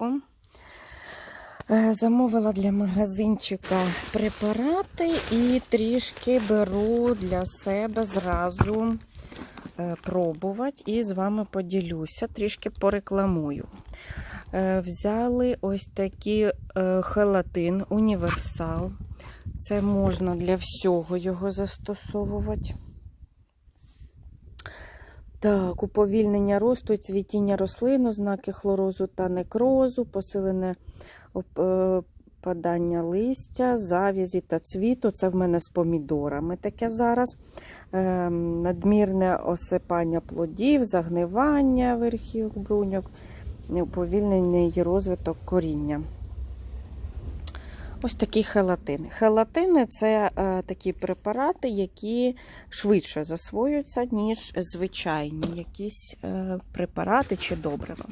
аптеку. Е, Замовила для магазинчика препарати і трішки беру для себе зразу е, пробувати і з вами поділюся, трішки порекламую. Е, Взяли ось такий хелатин універсал. Це можна для всього його застосовувати. Так, уповільнення росту цвітіння рослин, ознаки хлорозу та некрозу, посилене опадання листя, завязі та цвіту. Це в мене з помідорами таке зараз. Ем, надмірне осипання плодів, загнивання верхів бруньок, уповільнений розвиток коріння. Ось такі хелатини. Хелатини це е, такі препарати, які швидше засвоюються, ніж звичайні якісь е, препарати чи добрива.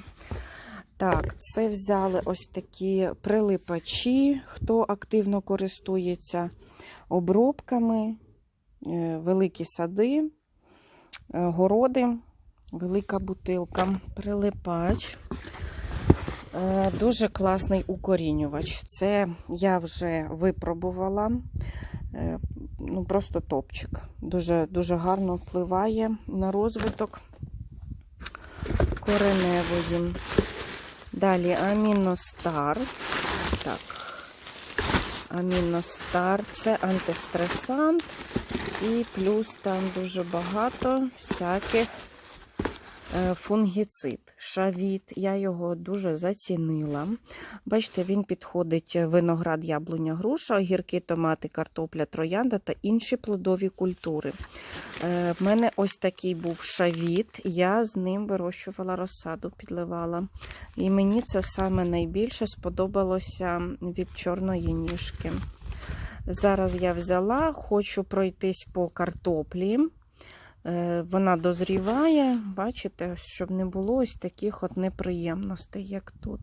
Так, це взяли ось такі прилипачі, хто активно користується обробками, е, великі сади, е, городи, велика бутилка, прилипач. Е, Дуже класний укорінювач. Це я вже випробувала. Е, Ну, просто топчик. Дуже, дуже гарно впливає на розвиток кореневої. Далі Аміностар. Так. Аміностар це антистресант. І плюс там дуже багато всяких фунгіцид, шавіт. Я його дуже зацінила. Бачите, він підходить виноград, яблуня, груша, огірки, томати, картопля, троянда та інші плодові культури. Е, В мене ось такий був шавіт. Я з ним вирощувала розсаду, підливала. І мені це саме найбільше сподобалося від чорної ніжки. Зараз я взяла, хочу пройтись по картоплі. Е, Вона дозріває, бачите, щоб не було ось таких от неприємностей, як тут.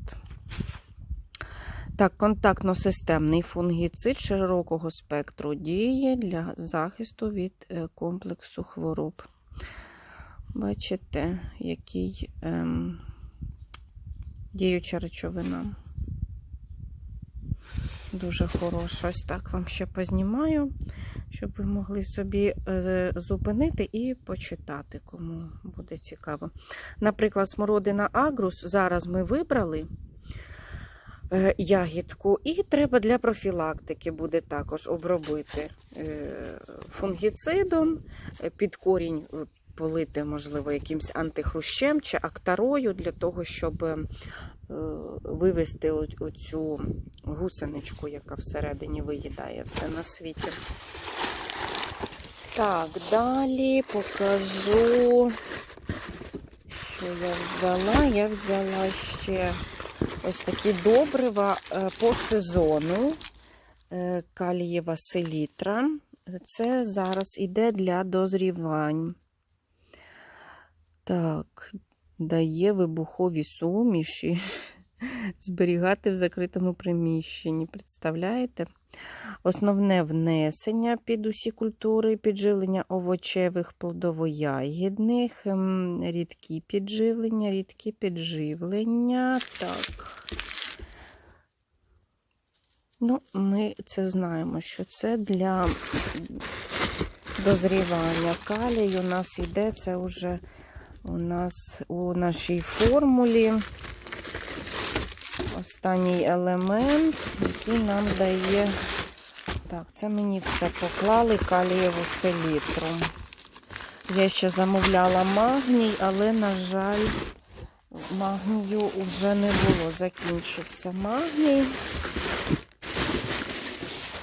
Так, контактно-системний фунгіцид широкого спектру діє для захисту від е, комплексу хвороб. Бачите, який ем, діюча речовина. Дуже хороша. Ось так вам ще познімаю, щоб ви могли собі е, зупинити і почитати, кому буде цікаво. Наприклад, смородина агрус зараз ми вибрали е, ягідку, і треба для профілактики буде також обробити е, фунгіцидом, під корінь полити, можливо, якимсь антихрущем чи актарою для того, щоб вивести оцю гусеничку, яка всередині виїдає все на світі. Так, далі покажу, що я взяла. Я взяла ще ось такі добрива е, по сезону. Е, Калієва селітра. Це зараз іде для дозрівань. Так, дає вибухові суміші. Зберігати в закритому приміщенні. Представляєте? Основне внесення під усі культури, підживлення овочевих, плодово-ягідних, ем, рідкі підживлення, рідкі підживлення. Так. Ну, ми це знаємо, що це для дозрівання. Калій у нас іде, це вже у нас у нашій формулі. Останній елемент, який нам дає. Так, це мені все поклали калієву селітру. Я ще замовляла магній, але, на жаль, магнію вже не було. Закінчився магній.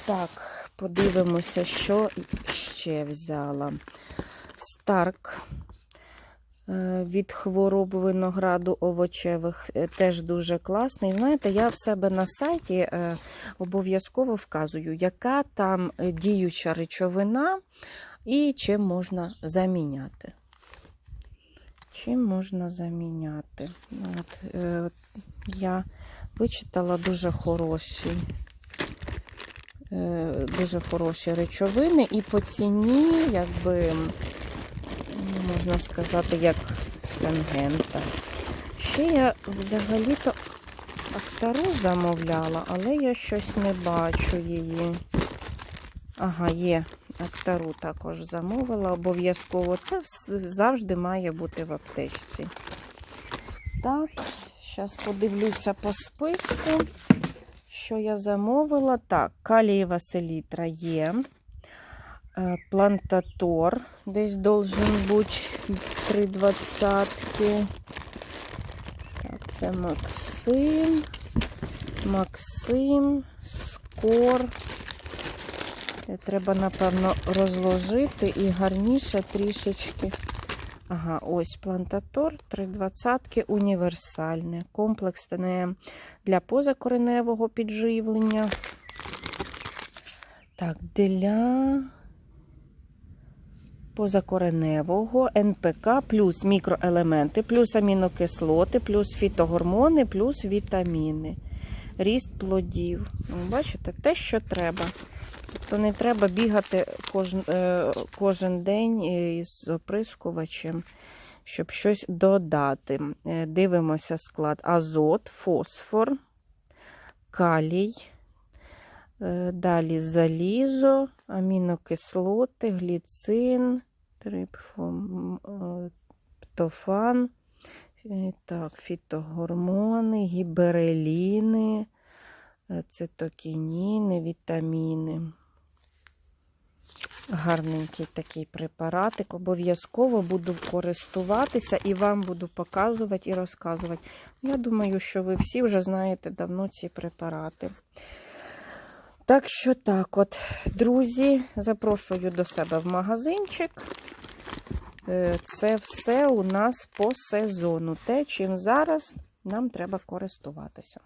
Так, подивимося, що ще взяла. Старк від хвороб винограду овочевих е, теж дуже класний. Знаєте, я в себе на сайті е, обов'язково вказую, яка там е, діюча речовина і чим можна заміняти. Чим можна заміняти? Ну, От, е, я вичитала дуже хороші, е, дуже хороші речовини, і по ціні, якби, можна сказати, як Сенгента. Ще я взагалі-то Актару замовляла, але я щось не бачу її. Ага, є. Актару також замовила обов'язково. Це завжди має бути в аптечці. Так, зараз подивлюся по списку, що я замовила. Так, калієва селітра є. Е, Плантатор десь должен бути 3,20. Так, це Максим. Максим, Скор. Це треба, напевно, розложити і гарніше трішечки. Ага, ось плантатор 320 універсальне. Комплексне для позакореневого підживлення. Так, для позакореневого НПК плюс мікроелементи, плюс амінокислоти, плюс фітогормони, плюс вітаміни. Ріст плодів. Ну, Бачите, те, що треба. Тобто не треба бігати кожен, е, кожен день із оприскувачем, щоб щось додати. Е, Дивимося склад: азот, фосфор, калій, е, далі залізо, амінокислоти, гліцин, триптофан, е, так, фітогормони, гібереліни, е, цитокініни, вітаміни. Гарненький такий препаратик. Обов'язково буду користуватися і вам буду показувати і розказувати. Я думаю, що ви всі вже знаєте давно ці препарати. Так що так, от, друзі, запрошую до себе в магазинчик. Е, Це все у нас по сезону. Те, чим зараз нам треба користуватися.